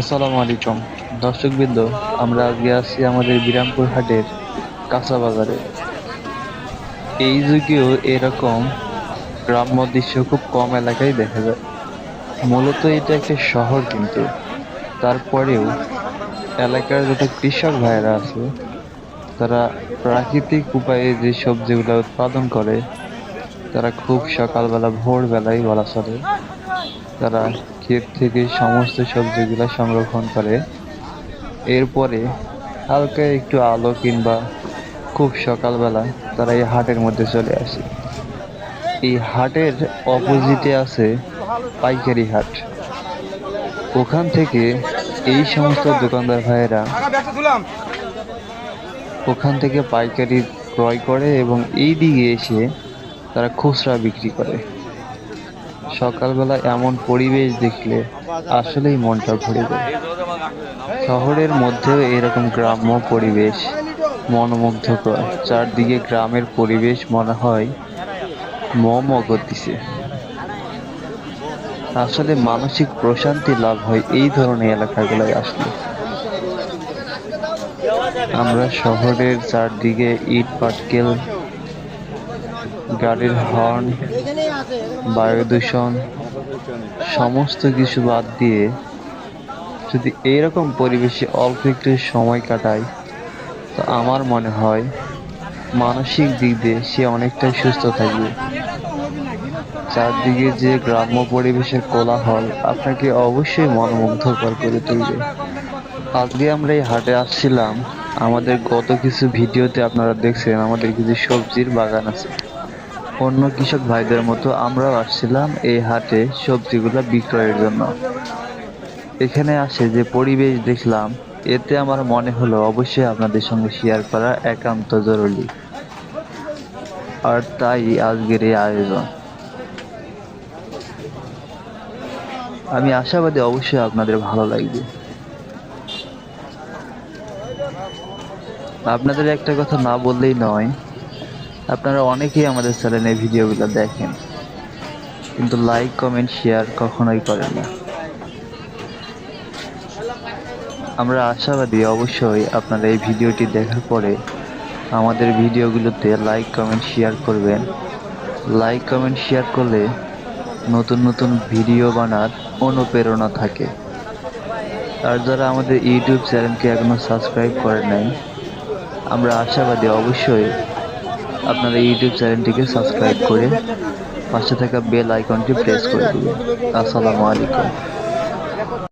আসসালামু আলাইকুম। দর্শক দর্শকবৃন্দ, আমরা আজকে আছি আমাদের বিরামপুর হাটের কাঁচা বাজারে। এই যুগেও এরকম গ্রাম্য দৃশ্য খুব কম এলাকায় দেখা যায়। মূলত এটা একটা শহর কিন্তু। তারপরেও এলাকার যত কৃষক ভাইয়েরা আছে, তারা প্রাকৃতিক উপায়ে যে সবজিগুলো উৎপাদন করে, তারা খুব সকালবেলা, ভোরবেলায় বলা চলে, তারা ক্ষেত থেকে সমস্ত সবজিগুলো সংরক্ষণ করে। এরপরে হালকা একটু আলো কিংবা খুব সকালবেলা তারা এই হাটের মধ্যে চলে আসে। এই হাটের অপোজিটে আছে পাইকারি হাট। ওখান থেকে এই সমস্ত দোকানদার ভাইয়েরা ওখান থেকে পাইকারি ক্রয় করে এবং এই দিকে এসে তারা খুচরা বিক্রি করে। সকালবেলা এমন পরিবেশ দেখলে আসলেই মনটা ভরে যায়। শহরের মধ্যেও এরকম গ্রাম্য পরিবেশ মনোমুগ্ধকর। চারদিকে গ্রামের পরিবেশ মনে হয় মম করতেছে আসলে মানসিক প্রশান্তি লাভ হয় এই ধরনের এলাকাগুলোয় আসলে। আমরা শহরের চারদিকে ইট পাটকেল গাড়ির হর্ন বায়ু দূষণ সমস্ত কিছু বাদ দিয়ে যদি এইরকম পরিবেশে অল্প একটু সময় কাটায় তো আমার মনে হয় মানসিক দিক দিয়ে সে অনেকটাই সুস্থ থাকবে। চারদিকে যে গ্রাম্য পরিবেশের কোলাহল আপনাকে অবশ্যই মনোমুগ্ধকর করে তুলবে। আজকে আমরা এই হাটে আসছিলাম। আমাদের গত কিছু ভিডিওতে আপনারা দেখছেন আমাদের কিছু সবজির বাগান আছে। অন্য কৃষক ভাইদের মতো আমরাও আসছিলাম এই হাটে সবজিগুলো বিক্রয়ের জন্য। এখানে আসে যে পরিবেশ দেখলাম, এতে আমার মনে হলো অবশ্যই আপনাদের সঙ্গে শেয়ার করা একান্ত জরুরি। আর তাই আজকের এই আয়োজন। আমি আশাবাদী অবশ্যই আপনাদের ভালো লাগবে। আপনাদের একটা কথা না বললেই নয় আপনারা অনেকেই আমাদের চ্যানেলে ভিডিওগুলো দেখেন, কিন্তু লাইক কমেন্ট শেয়ার কখনোই করেন না। আমরা আশাবাদী অবশ্যই আপনারা এই ভিডিওটি দেখার পরে আমাদের ভিডিওগুলোতে লাইক কমেন্ট শেয়ার করবেন। লাইক কমেন্ট শেয়ার করলে নতুন নতুন ভিডিও বানার অনুপ্রেরণা থাকে। আর যারা আমাদের ইউটিউব চ্যানেলকে এখনও সাবস্ক্রাইব করে নাই, আমরা আশাবাদী অবশ্যই আপনারা ইউটিউব চ্যানেলটিকে সাবস্ক্রাইব করে পাশে থাকা বেল আইকনটি প্রেস করে দেবেন। আসসালামু আলাইকুম।